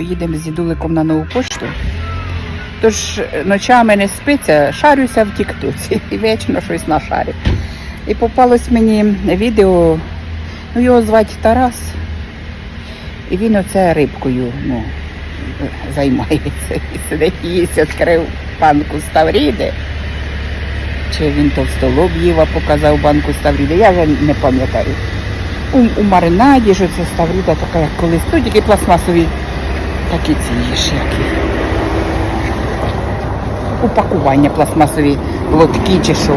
поїдемо з дідуликом на нову пошту. Тож е, ночами не спиться, шарюся в тіктоці і вічно щось нашарю. І попалось мені відео, ну його звати Тарас, і він оце рибкою ну, займається. І сидить їсть, відкрив банку ставріди. Чи він товстолоб їв, а показав банку ставріди, я вже не пам'ятаю. У, у маринаді ж це ставріда така, як колись, ну тільки пластмасові такі ці які. Упакування пластмасові лотки чи що.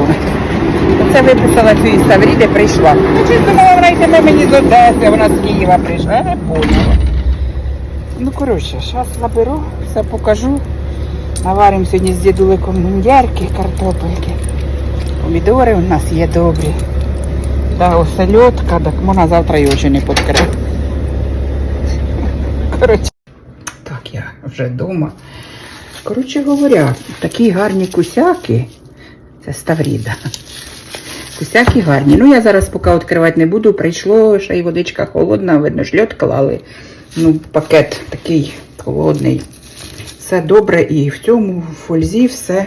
Оце виписала цю із Ставріди, прийшла. Ну, чи думала, вона йтиме мені з Одеси, вона з Києва прийшла, я не поняла. Ну, коротше, зараз заберу, все покажу. Наваримо сьогодні з дідуликом мундярки, картопельки. Помідори у нас є добрі. Та осельотка, так можна завтра і очі не підкрити. Коротше. Вже вдома. Коротше говоря, такі гарні кусяки. Це Ставріда. Кусяки гарні. Ну, я зараз поки відкривати не буду. Прийшло, ще й водичка холодна, видно, ж льот клали. Ну, пакет такий холодний. Все добре і в цьому в фользі все,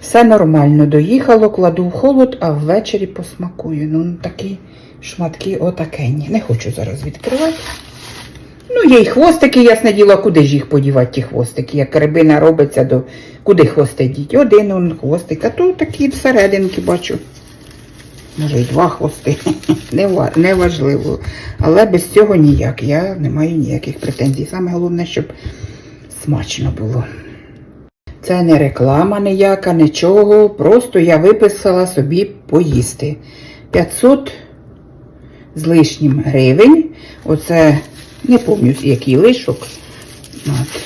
все нормально. Доїхало, кладу в холод, а ввечері посмакую. Ну, такі шматки отакенні. Не хочу зараз відкривати. Ну, є й хвостики, ясне діло, куди ж їх подівати, ті хвостики, як рибина робиться, до куди хвости діть? Один он хвостик, а то такі всерединки бачу. Може, й два хвости. Не ва- не важливо. Але без цього ніяк. Я не маю ніяких претензій. Саме головне, щоб смачно було. Це не реклама ніяка, нічого. Просто я виписала собі поїсти. 500 з лишнім гривень. Оце не пам'ятаю, який лишок. От.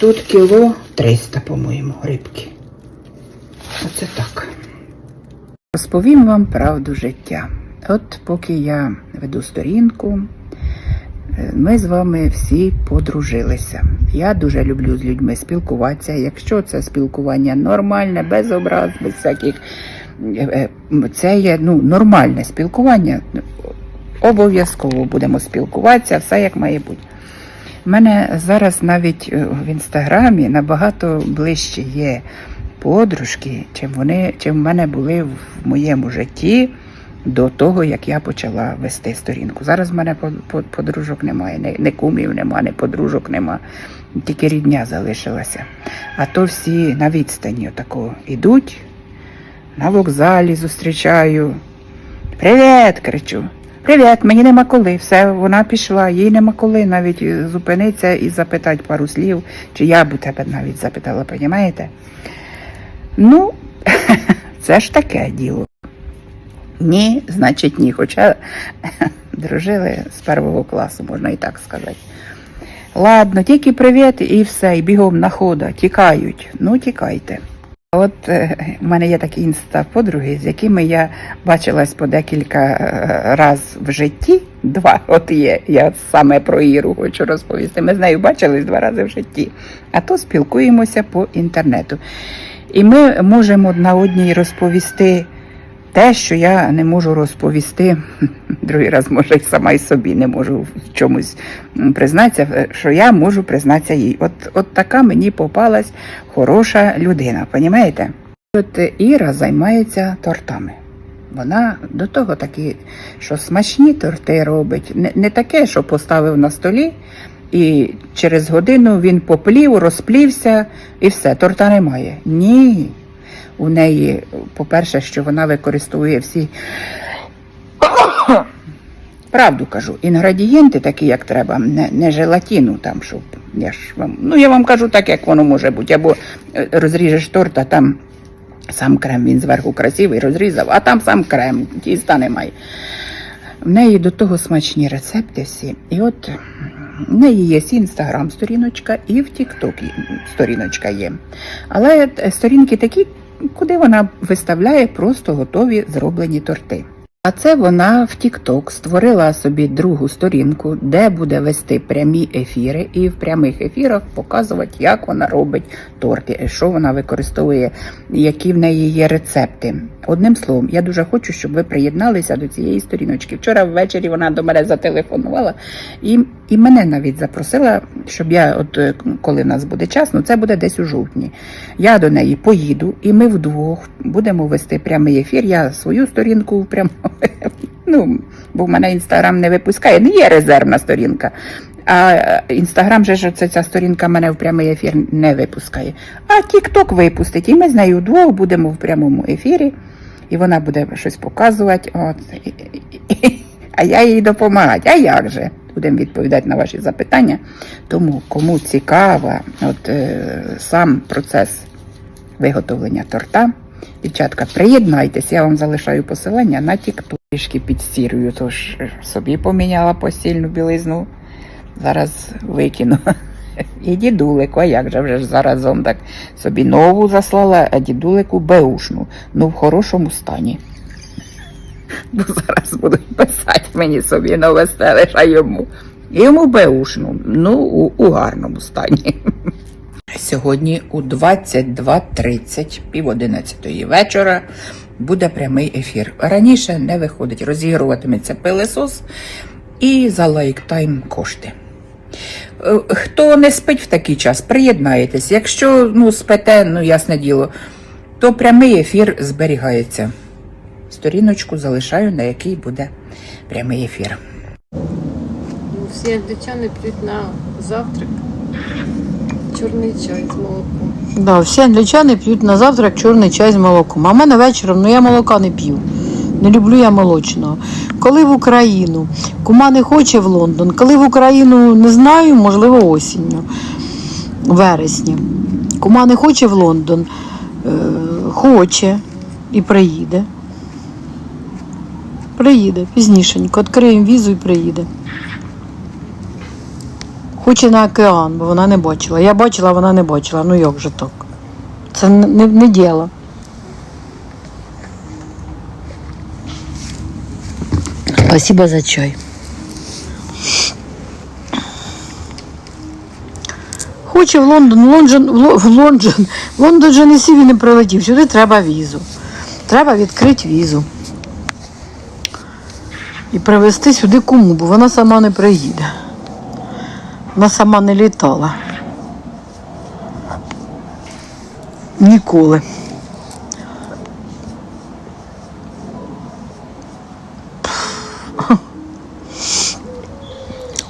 Тут кіло 300, по-моєму, рибки. Оце так. Розповім вам правду життя. От поки я веду сторінку, е, ми з вами всі подружилися. Я дуже люблю з людьми спілкуватися. Якщо це спілкування нормальне, без образ, без всяких. е, е, Це є ну, нормальне спілкування. Обов'язково будемо спілкуватися, все як має бути. У мене зараз навіть е, в інстаграмі набагато ближче є подружки, чим вони, чим в мене були в моєму житті до того, як я почала вести сторінку. Зараз в мене по- по- подружок немає, не, кумів немає, не подружок немає, тільки рідня залишилася. А то всі на відстані отако ідуть, на вокзалі зустрічаю. Привіт! кричу. Привіт, мені нема коли. Все, вона пішла, їй нема коли навіть зупинитися і запитати пару слів, чи я б у тебе навіть запитала, понімаєте? Ну, це ж таке діло. Ні, значить ні. Хоча дружили з першого класу, можна і так сказати. Ладно, тільки привіт і все, і бігом на хода, тікають. Ну, тікайте. От у в мене є такі інста-подруги, з якими я бачилась по декілька разів в житті. Два от є. Я саме про Іру хочу розповісти. Ми з нею бачились два рази в житті, а то спілкуємося по інтернету. І ми можемо на одній розповісти те, що я не можу розповісти. Другий раз, може, сама й собі не можу в чомусь признатися, е, що я можу признатися їй. От, от така мені попалась хороша людина, понімаєте? От Іра займається тортами. Вона до того такі, що смачні торти робить. Не, не таке, що поставив на столі, і через годину він поплів, розплівся і все, торта немає. Ні. У неї, по-перше, що вона використовує всі. Правду кажу, інгредієнти такі, як треба, не, не желатину там, щоб я ж вам. Ну, я вам кажу так, як воно може бути. Або е, розріжеш торт, а там сам крем, він зверху красивий, розрізав, а там сам крем, тіста немає. В неї до того смачні рецепти всі. І от в неї є інстаграм сторіночка і в Тікток сторіночка є. Але е, сторінки такі, куди вона виставляє просто готові зроблені торти. А це вона в TikTok створила собі другу сторінку, де буде вести прямі ефіри, і в прямих ефірах показувати, як вона робить торти, що вона використовує, які в неї є рецепти. Одним словом, я дуже хочу, щоб ви приєдналися до цієї сторіночки. Вчора ввечері вона до мене зателефонувала і І мене навіть запросила, щоб я, от е, коли в нас буде час, ну це буде десь у жовтні. Я до неї поїду, і ми вдвох будемо вести прямий ефір. Я свою сторінку прямо. Ну, бо в мене інстаграм не випускає. Не є резервна сторінка. А е, інстаграм же ж ця сторінка мене в прямий ефір не випускає. А Тік-Ток випустить, і ми з нею вдвох будемо в прямому ефірі, і вона буде щось показувати. От. А я їй допомагати. А як же? Будемо відповідати на ваші запитання. Тому кому цікаво, от е, сам процес виготовлення торта. Дівчатка, приєднайтесь, я вам залишаю посилання на TikTok. Трішки підстірую, тож собі поміняла постільну білизну. Зараз викину. І дідулику, а як же вже ж заразом так собі нову заслала, а дідулику беушну. Ну в хорошому стані. Бо зараз будуть писати мені собі нове стелиш, а йому. Йому беушну, ну у, у гарному стані. Сьогодні у 22.30, пів одинадцятої вечора, буде прямий ефір. Раніше не виходить, розігруватиметься пилесос і за лайктайм кошти. Е, Хто не спить в такий час, приєднаєтесь. Якщо ну, спите, ну ясне діло, то прямий ефір зберігається. Сторіночку залишаю, на якій буде прямий ефір. Всі англічани п'ють на завтрак чорний чай з молоком. Да, всі англічани п'ють на завтрак чорний чай з молоком. А в мене вечором, ну я молока не п'ю. Не люблю я молочного. Коли в Україну, кума не хоче в Лондон, коли в Україну не знаю, можливо, осінню, вересні. Кума не хоче в Лондон, е, хоче і приїде. Приїде пізнішенько, відкриємо візу і приїде. Хоче на океан, бо вона не бачила. Я бачила, вона не бачила. Ну як же так? Це не, не, діло. Спасибо за чай. Хоче в Лондон, Лондон, в Лондон, в Лондон же не сів і не прилетів. Сюди треба візу. Треба відкрити візу. І привезти сюди кому, бо вона сама не приїде. Вона сама не літала. Ніколи.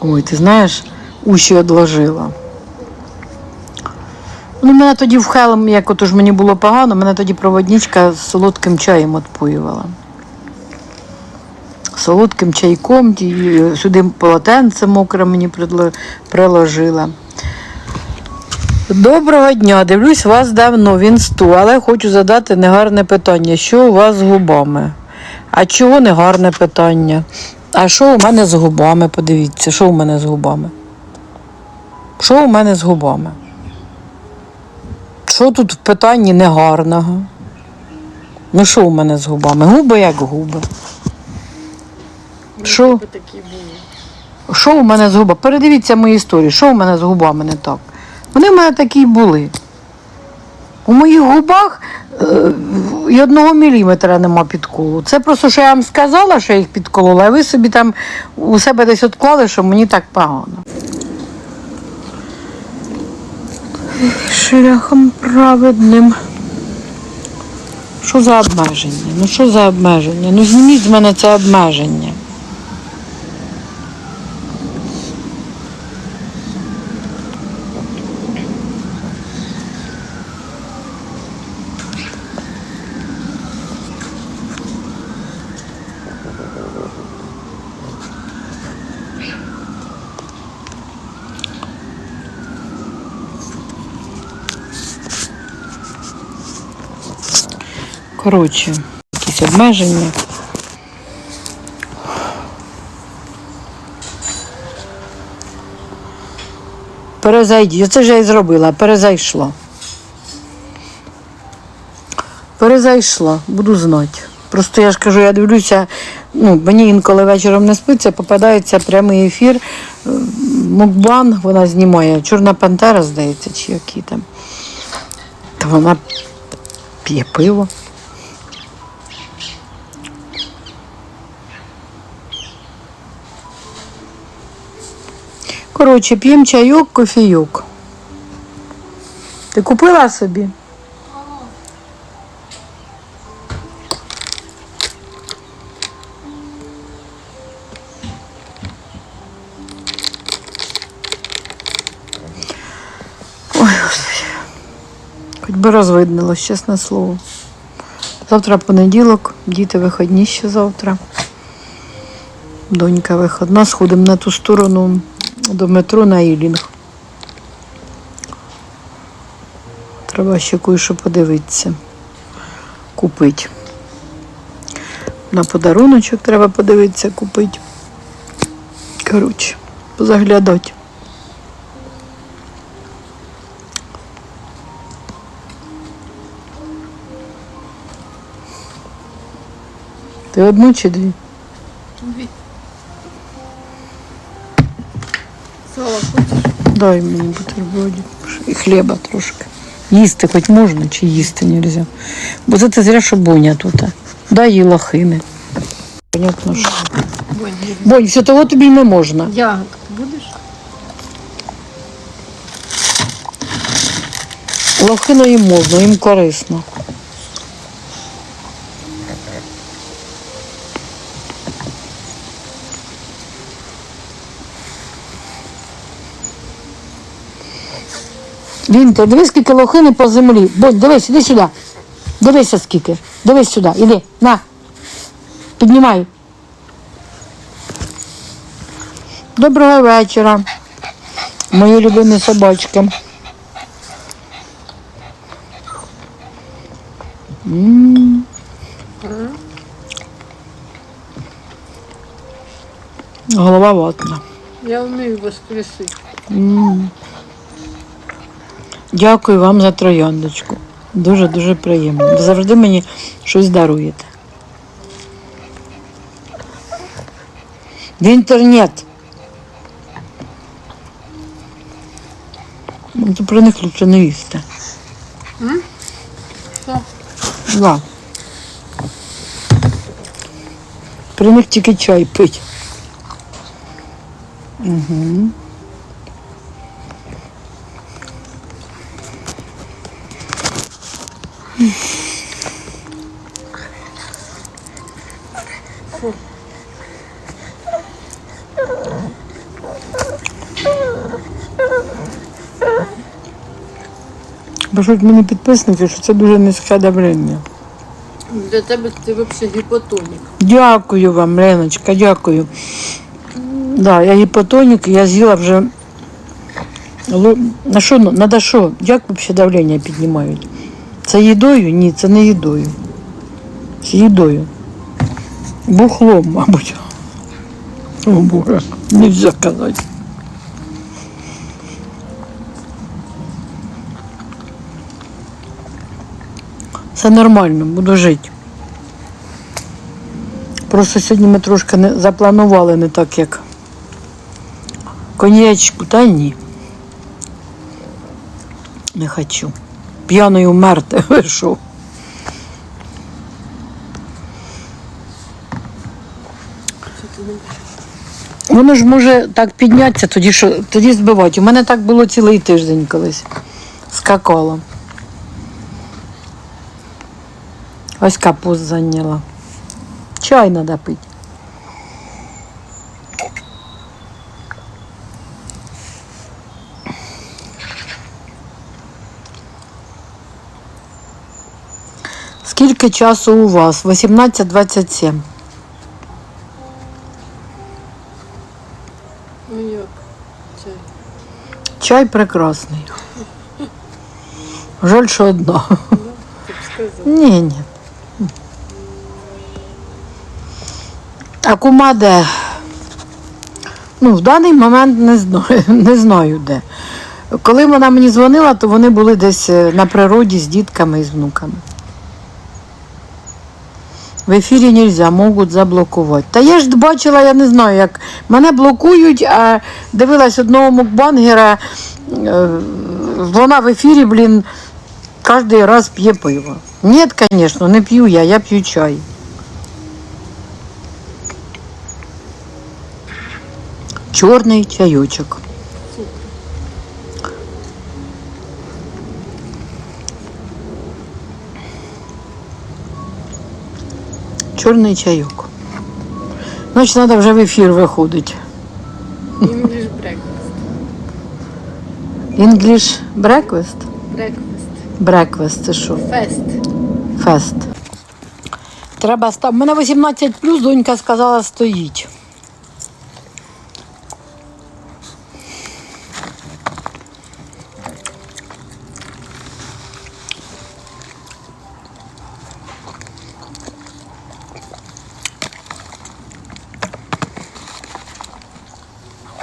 Ой, ти знаєш, уші одложила. Ну, мене тоді в Хелм, як ото мені було погано, мене тоді проводничка з солодким чаєм відпоювала. Солодким чайком, сюди полотенце мокре мені приложила. Доброго дня, дивлюсь вас давно в інсту, але хочу задати негарне питання. Що у вас з губами? А чого негарне питання? А що у мене з губами? Подивіться, що у мене з губами? Що у мене з губами? Що тут в питанні негарного? Ну, що у мене з губами? Губи як губи. Що? такі були. Що у мене з губами? Передивіться мої історії, що у мене з губами не так. Вони в мене такі й були. У моїх губах е, і одного міліметра нема підколу. Це просто, що я вам сказала, що я їх підколола, а ви собі там у себе десь відклали, що мені так погано. Шляхом праведним. Що за обмеження? Ну що за обмеження? Ну зніміть з мене це обмеження. Коротше, якісь обмеження. Перезайдіть. Оце ж я і зробила, перезайшла. Перезайшла, буду знати. Просто я ж кажу, я дивлюся, ну, мені інколи вечором не спиться, попадається прямий ефір. Мукбан вона знімає. Чорна пантера, здається, чи які там. Та вона п'є пиво. Коротше, п'ємо чайок, кофійок. Ти купила собі? Ой, Господи. Хоч би розвиднилось, чесне слово. Завтра понеділок, діти виходні ще завтра. Донька виходна, сходимо на ту сторону до метро на Ілінг. Треба ще кое-що подивитися. Купити. На подаруночок треба подивитися, купити. Коротше, позаглядати. Ти одну чи дві? Дві. Дай мені бутербродик і хліба трошки. Їсти хоч можна, чи їсти нельзя. Бо це зря, що боня тут. Дай їй лохини. Понятно, що. Бонь, все того тобі не можна. ягодку будеш? Лохину їм можна, їм корисно. Вінтер, дивись, скільки лохини по землі. Бонь, дивись, іди сюди. Дивися скільки. Дивись сюди, іди, на. Піднімай. Доброго вечора, мої любимі собачки. М. Голова ватна. Я вмію воскресити. Дякую вам за трояндочку. Дуже-дуже приємно. Ви завжди мені щось даруєте. В інтернет. Ну, про них лучше не їсти. Да. При них тільки чай пить. Угу. Пишуть мені підписники, що це дуже низьке давлення. Для тебе ти взагалі гіпотонік. Дякую вам, Леночка, дякую. Да, я гіпотонік, я з'їла вже. На що, надо що? Як взагалі давлення піднімають? Це їдою? Ні, це не їдою. З їдою. Бухлом, мабуть. О, Боже, нельзя казати. Все нормально, буду жити. Просто сьогодні ми трошки не запланували не так, як коньячку, та ні. Не хочу. П'яною вмерти вийшов. Воно ж може так піднятися, тоді що тоді збивати. У мене так було цілий тиждень колись. Скакало. Ось капуст зайняла. Чай треба пити. Скільки часу у вас? 18.27. Ну як? Чай. Чай прекрасний. Жаль, що одна. Ти б сказав. Ні, ні. А кума де? Ну, в даний момент не знаю, не знаю де. Коли вона мені дзвонила, то вони були десь е, на природі з дітками і з внуками. В ефірі нельзя, можуть заблокувати. Та я ж бачила, я не знаю, як мене блокують, а дивилась одного мукбангера, е, вона в ефірі, блін, кожен раз п'є пиво. Ні, звісно, не п'ю я, я п'ю чай. чорний чайочок. Чорний чайок. Значить, треба вже в ефір виходить. English breakfast. English breakfast? Breakfast. Breakfast, це що? Fest. Фест. Треба став. У мене 18 плюс, донька сказала, стоїть.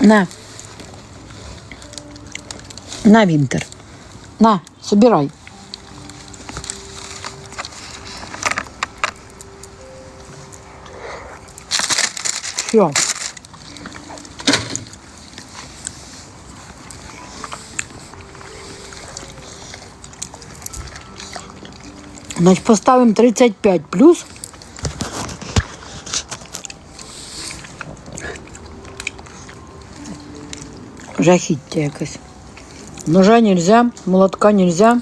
На. На, Вінтер. На, собирай. Все. Значить, поставимо 35 плюс. Жахіття якесь. Ножа нельзя, молотка нельзя.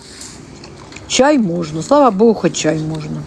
Чай можна. Слава Богу, хоч чай можна.